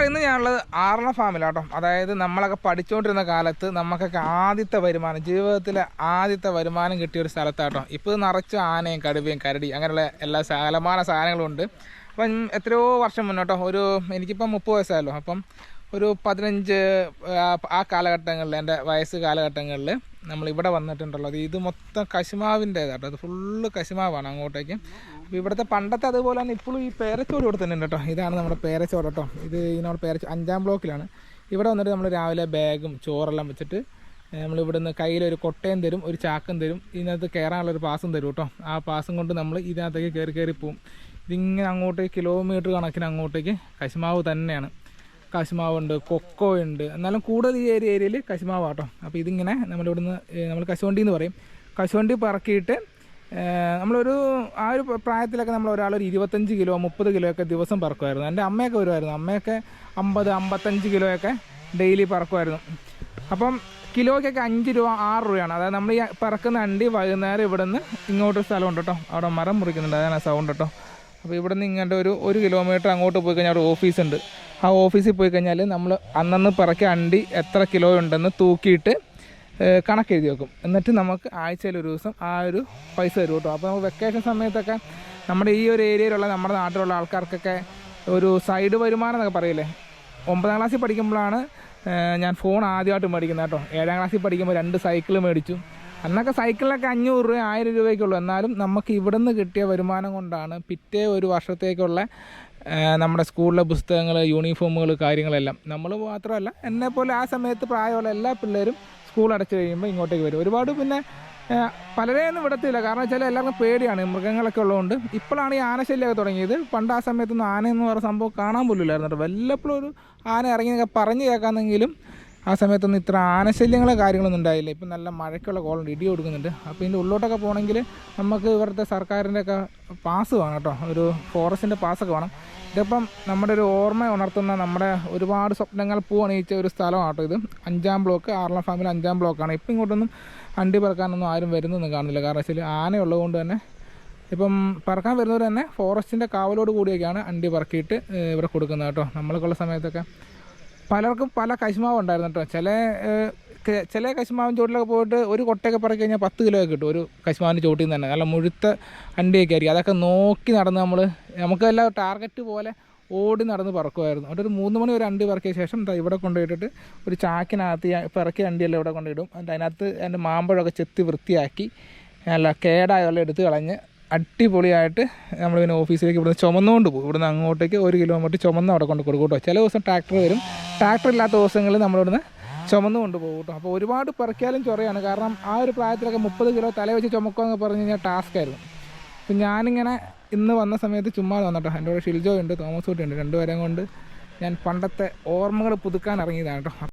ഇന്ന് ഞാനുള്ളത് ആറള ഫാമിലാട്ടോ. അതായത് നമ്മളൊക്കെ പഠിച്ചുകൊണ്ടിരുന്ന കാലത്ത് നമുക്കൊക്കെ ആദ്യത്തെ വരുമാനം ജീവിതത്തിലെ ആദ്യത്തെ വരുമാനം കിട്ടിയ ഒരു സ്ഥലത്താട്ടോ ഇപ്പോൾ നിറച്ച് ആനയും കടുവയും കരടി അങ്ങനെയുള്ള എല്ലാ സാലമാന സാധനങ്ങളും ഉണ്ട് അപ്പം എത്രയോ വർഷം മുന്നോട്ടോ ഒരു എനിക്കിപ്പം മുപ്പത് വയസ്സായല്ലോ. അപ്പം ഒരു പതിനഞ്ച് ആ- കാലഘട്ടങ്ങളിൽ എന്റെ വയസ്സ് കാലഘട്ടങ്ങളിൽ നമ്മൾ ഇവിടെ വന്നിട്ടുണ്ടല്ലോ. ഇത് മൊത്തം കശുമാവിന്റേതാട്ടോ അത് ഫുള്ള് കശുമാവാണ് അങ്ങോട്ടേക്ക്. അപ്പോൾ ഇവിടുത്തെ പണ്ടത്തെ അതുപോലെ തന്നെ ഇപ്പോഴും ഈ പേരച്ചോട് ഇവിടെ തന്നെ ഉണ്ട് കേട്ടോ. ഇതാണ് നമ്മുടെ പേരച്ചോട് കേട്ടോ. ഇത് ഇതിനോട് പേരച്ചോ അഞ്ചാം ബ്ലോക്കിലാണ്. ഇവിടെ വന്നിട്ട് നമ്മൾ രാവിലെ ബാഗും ചോറെല്ലാം വെച്ചിട്ട് നമ്മൾ ഇവിടുന്ന് കയ്യിലൊരു കൊട്ടയും തരും ഒരു ചാക്കും തരും. ഇതിനകത്ത് കയറാനുള്ള ഒരു പാസും തരും കേട്ടോ. ആ പാസും കൊണ്ട് നമ്മൾ ഇതിനകത്തേക്ക് കയറി കയറി പോവും. ഇതിങ്ങനെ അങ്ങോട്ടേക്ക് കിലോമീറ്റർ കണക്കിന് അങ്ങോട്ടേക്ക് കശുമാവ് തന്നെയാണ്. കശുമാവുണ്ട് കൊക്കോ ഉണ്ട് എന്നാലും കൂടുതൽ ഈ ഏരിയ ഏരിയയിൽ കശുമാവ് കേട്ടോ. അപ്പോൾ ഇതിങ്ങനെ നമ്മളിവിടുന്ന് നമ്മൾ കശുവണ്ടി എന്ന് പറയും. കശുവണ്ടി പറക്കിയിട്ട് നമ്മളൊരു ആ ഒരു പ്രായത്തിലൊക്കെ നമ്മൾ ഒരാളൊരു ഇരുപത്തഞ്ച് കിലോ മുപ്പത് കിലോ ഒക്കെ ദിവസം പറക്കുമായിരുന്നു. എന്റെ അമ്മയൊക്കെ വരുമായിരുന്നു. അമ്മയൊക്കെ അമ്പത് അമ്പത്തഞ്ച് കിലോയൊക്കെ ഡെയിലി പറക്കുമായിരുന്നു. അപ്പം കിലോയ്ക്കൊക്കെ അഞ്ച് രൂപ ആറ് രൂപയാണ്. അതായത് നമ്മൾ ഈ പറക്കുന്ന അണ്ടി വൈകുന്നേരം ഇവിടുന്ന് ഇങ്ങോട്ടൊരു സ്ഥലമുണ്ട് കേട്ടോ. അവിടെ മരം മുറിക്കുന്നുണ്ട്. അതാണ് സൗണ്ട് കേട്ടോ. അപ്പോൾ ഇവിടെ നിന്ന് ഇങ്ങോട്ട് ഒരു ഒരു കിലോമീറ്റർ അങ്ങോട്ട് പോയി കഴിഞ്ഞാൽ അവിടെ ഓഫീസുണ്ട് ആ ഓഫീസിൽ പോയി കഴിഞ്ഞാൽ നമ്മൾ അന്നന്ന് പറക്കിയ അണ്ടി എത്ര കിലോ ഉണ്ടെന്ന് തൂക്കിയിട്ട് കണക്ക് എഴുതി വെക്കും. എന്നിട്ട് നമുക്ക് ആഴ്ചയിൽ ഒരു ദിവസം ആ ഒരു പൈസ തരും കേട്ടോ. അപ്പോൾ നമുക്ക് വെക്കേഷൻ സമയത്തൊക്കെ നമ്മുടെ ഈ ഒരു ഏരിയയിലുള്ള നമ്മുടെ നാട്ടിലുള്ള ആൾക്കാർക്കൊക്കെ ഒരു സൈഡ് വരുമാനം എന്നൊക്കെ പറയില്ലേ? ഒമ്പതാം ക്ലാസ്സിൽ പഠിക്കുമ്പോഴാണ് ഞാൻ ഫോൺ ആദ്യമായിട്ട് മേടിക്കുന്നത് കേട്ടോ. ഏഴാം ക്ലാസ്സിൽ പഠിക്കുമ്പോൾ രണ്ട് സൈക്കിൾ മേടിച്ചു. അന്നൊക്കെ സൈക്കിളിനൊക്കെ അഞ്ഞൂറ് രൂപ ആയിരം രൂപയ്ക്കുള്ളൂ എന്നാലും നമുക്ക് ഇവിടെ നിന്ന് കിട്ടിയ വരുമാനം കൊണ്ടാണ് പിറ്റേ ഒരു വർഷത്തേക്കുള്ള നമ്മുടെ സ്കൂളിലെ പുസ്തകങ്ങൾ യൂണിഫോമുകൾ കാര്യങ്ങളെല്ലാം. നമ്മൾ മാത്രമല്ല എന്നെപ്പോലെ ആ സമയത്ത് പ്രായമുള്ള എല്ലാ പിള്ളേരും സ്കൂൾ അടച്ചു കഴിയുമ്പോൾ ഇങ്ങോട്ടേക്ക് വരും. ഒരുപാട് പിന്നെ പലരെയൊന്നും വിടത്തില്ല. കാരണം വെച്ചാൽ എല്ലാവർക്കും പേടിയാണ് മൃഗങ്ങളൊക്കെ ഉള്ളതുകൊണ്ട് ഇപ്പോഴാണ് ഈ ആനശല്യമൊക്കെ തുടങ്ങിയത്. പണ്ട് ആ സമയത്തൊന്നും ആനയെന്ന് പറയുന്ന സംഭവം കാണാൻ പോലും ഇല്ലായിരുന്നു വല്ലപ്പോഴും ഒരു ആന ഇറങ്ങി പറഞ്ഞു കേൾക്കാമെന്നെങ്കിലും ആ സമയത്തൊന്നും ഇത്ര ആനശല്യങ്ങളോ കാര്യങ്ങളൊന്നും ഉണ്ടായില്ല. ഇപ്പം നല്ല മഴയ്ക്കുള്ള കോളുണ്ട് ഇടി കൊടുക്കുന്നുണ്ട്. അപ്പോൾ ഇതിന്റെ ഉള്ളോട്ടൊക്കെ പോകണമെങ്കിൽ നമുക്ക് ഇവിടുത്തെ സർക്കാരിന്റെ ഒക്കെ പാസ് വേണം കേട്ടോ. ഒരു ഫോറസ്റ്റിന്റെ പാസ്സൊക്കെ വേണം. ഇതിപ്പം നമ്മുടെ ഒരു ഓർമ്മ ഉണർത്തുന്ന നമ്മുടെ ഒരുപാട് സ്വപ്നങ്ങൾ പൂവണിയിച്ച ഒരു സ്ഥലമാണ് ഇത്. അഞ്ചാം ബ്ലോക്ക് ആറളം ഫാമിൽ അഞ്ചാം ബ്ലോക്കാണ്. ഇപ്പം ഇങ്ങോട്ടൊന്നും അണ്ടി പറക്കാനൊന്നും ആരും വരുന്നൊന്നും കാണുന്നില്ല. കാരണം വെച്ചാൽ ആനയുള്ളതുകൊണ്ട് തന്നെ ഇപ്പം പറക്കാൻ വരുന്നവർ തന്നെ ഫോറസ്റ്റിന്റെ കാവലോട് കൂടിയൊക്കെയാണ് അണ്ടി പറക്കിയിട്ട് ഇവിടെ കൊടുക്കുന്നത് കേട്ടോ. നമ്മൾക്കുള്ള സമയത്തൊക്കെ പലർക്കും പല കശുമാവ് ഉണ്ടായിരുന്നു കേട്ടോ. ചില ചില കശുമാവിൻ ചോട്ടിലൊക്കെ പോയിട്ട് ഒരു കൊട്ടയൊക്കെ പറക്കി കഴിഞ്ഞാൽ പത്ത് കിലോ ഒക്കെ കിട്ടും ഒരു കശുമാവിന്റെ ചോട്ടിൽ നിന്ന് തന്നെ. നല്ല മുഴുത്ത അണ്ടിയൊക്കെ ആയിരിക്കും. അതൊക്കെ നോക്കി നടന്ന് നമ്മൾ നമുക്കെല്ലാം ടാർഗറ്റ് പോലെ ഓടി നടന്ന് പറക്കുമായിരുന്നു. അവിടെ ഒരു മൂന്ന് മണി ഒരു അണ്ടി പറക്കിയ ശേഷം ഇവിടെ കൊണ്ടുപോയിട്ടിട്ട് ഒരു ചാക്കിനകത്ത് പിറക്കിയ അണ്ടിയെല്ലാം ഇവിടെ കൊണ്ടിടും അതിനകത്ത് അതിന്റെ മാമ്പഴമൊക്കെ ചെത്തി വൃത്തിയാക്കി നല്ല കേടായെല്ലാം എടുത്ത് കളഞ്ഞ് അടിപൊളിയായിട്ട് നമ്മൾ പിന്നെ ഓഫീസിലേക്ക് ഇവിടുന്ന് ചുമന്നുകൊണ്ട് പോകും. ഇവിടുന്ന് അങ്ങോട്ടേക്ക് ഒരു കിലോമീറ്റർ ചുമന്ന് അവിടെ കൊണ്ട് കൊടുക്കും കേട്ടോ. ചില ദിവസം ട്രാക്ടർ വരും. ട്രാക്ടർ ഇല്ലാത്ത ദിവസങ്ങളിൽ നമ്മളിവിടുന്ന് ചുമന്ന് കൊണ്ട് പോകും കേട്ടോ. അപ്പോൾ ഒരുപാട് പെറുക്കിയാലും ചൊറയാണ്. കാരണം ആ ഒരു പ്രായത്തിലൊക്കെ മുപ്പത് കിലോ തല വെച്ച് ചുമക്കുക എന്ന് പറഞ്ഞു കഴിഞ്ഞാൽ ടാസ്ക് ആയിരുന്നു. അപ്പം ഞാനിങ്ങനെ ഇന്ന് വന്ന സമയത്ത് ചുമ്മാ വന്നിട്ടോ. എന്റെ കൂടെ ഷിൽജോ ഉണ്ട് തോമസ് കുട്ടി ഉണ്ട്. രണ്ടുപേരെയും കൊണ്ട് ഞാൻ പണ്ടത്തെ ഓർമ്മകൾ പുതുക്കാൻ ഇറങ്ങിയതാണ് കേട്ടോ.